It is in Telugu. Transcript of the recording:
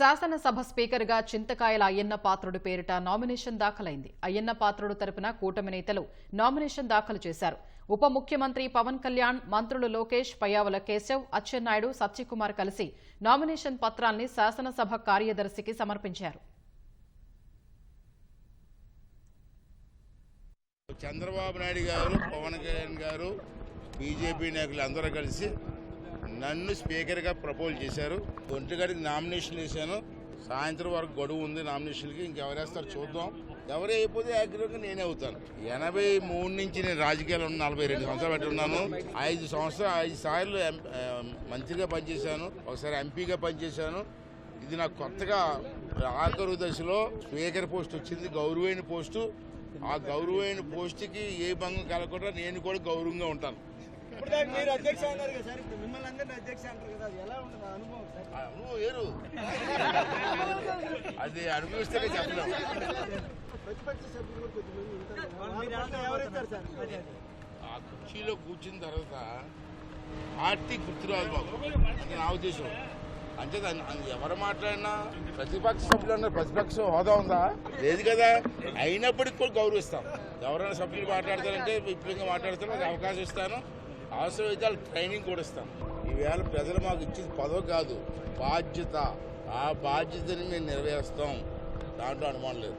శాసనసభ స్పీకర్గా చింతకాయల అయ్యన్న పాత్రుడు పేరిట నామినేషన్ దాఖలైంది. అయ్యన్న పాత్రుడు తరపున కూటమి నేతలు నామినేషన్ దాఖలు చేశారు. ఉప ముఖ్యమంత్రి పవన్ కళ్యాణ్ మంత్రులు లోకేష్ పయ్యావల కేశవ్ అచ్చెన్నాయుడు సత్యకుమార్ కలిసి నామినేషన్ పత్రాన్ని శాసనసభ కార్యదర్శికి సమర్పించారు. చంద్రబాబు నాయుడు గారు పవన్ కళ్యాణ్ గారు బీజేపీ నాయకులు అందరూ కలిసి నన్ను స్పీకర్గా ప్రపోజ్ చేశారు. ఒంటి నామినేషన్ వేశాను. సాయంత్రం వరకు గడువు ఉంది నామినేషన్కి ఇంకెవరేస్తారు చూద్దాం. ఎవరు అయిపోతే యాక్టివ్గా నేనే అవుతాను. ఎనభై మూడు నుంచి నేను రాజకీయాలు ఉన్న నలభై రెండు సంవత్సరాలు పెట్టి ఉన్నాను. ఐదు సంవత్సరాలు ఐదు సార్లు ఎం- మంత్రిగా పనిచేశాను. ఒకసారి ఎంపీగా పనిచేశాను. ఇది నాకు కొత్తగా ఆఖరు దశలో స్పీకర్ పోస్ట్ వచ్చింది గౌరవైన పోస్టు. ఆ గౌరవైన పోస్టుకి ఏ భంగం కలగకుండా నేను కూడా గౌరవంగా ఉంటాను. ఇప్పుడు దాకా మీరు అధ్యక్ష అన్నారు కదా సార్ ఇప్పుడు మిమ్మల్ని అందరినీ అధ్యక్ష అంటారు కదా అది ఎలా ఉంటుంది ఆ అనుభవం సార్? ఆ అనుభవం వేరు అది అనుభవిస్తేనే చెప్పలేము ప్రతిపక్ష సభ్యులు కూడా కొద్దిమంది ఉంటారు. కదా. వాళ్ళ పట్ల ఎవరిస్తారు సార్? అదే అదే. ఆ కుర్చీలో కూర్చున్న తర్వాత పార్టీ గుర్తురాదు బాబు అది నా ఉద్దేశం. అంటే దాన్ని- అది ఎవరు మాట్లాడినా ప్రతిపక్ష సభ్యులు అన్నారు ప్రతిపక్ష హోదా ఉందా? లేదు కదా. అయినప్పటికీ కూడా గౌరవిస్తాం. ఎవరైనా సభ్యులు మాట్లాడతారంటే విపులంగా మాట్లాడతారు అది అవకాశం ఇస్తాను. అవసరమైతే వాళ్ళకి ట్రైనింగ్ కూడా ఇస్తాం ఈవేళ ప్రజలు మాకు ఇచ్చేది పదవి కాదు బాధ్యత. ఆ బాధ్యతని మేము నెరవేరుస్తాం. దాంట్లో అనుమానం లేదు.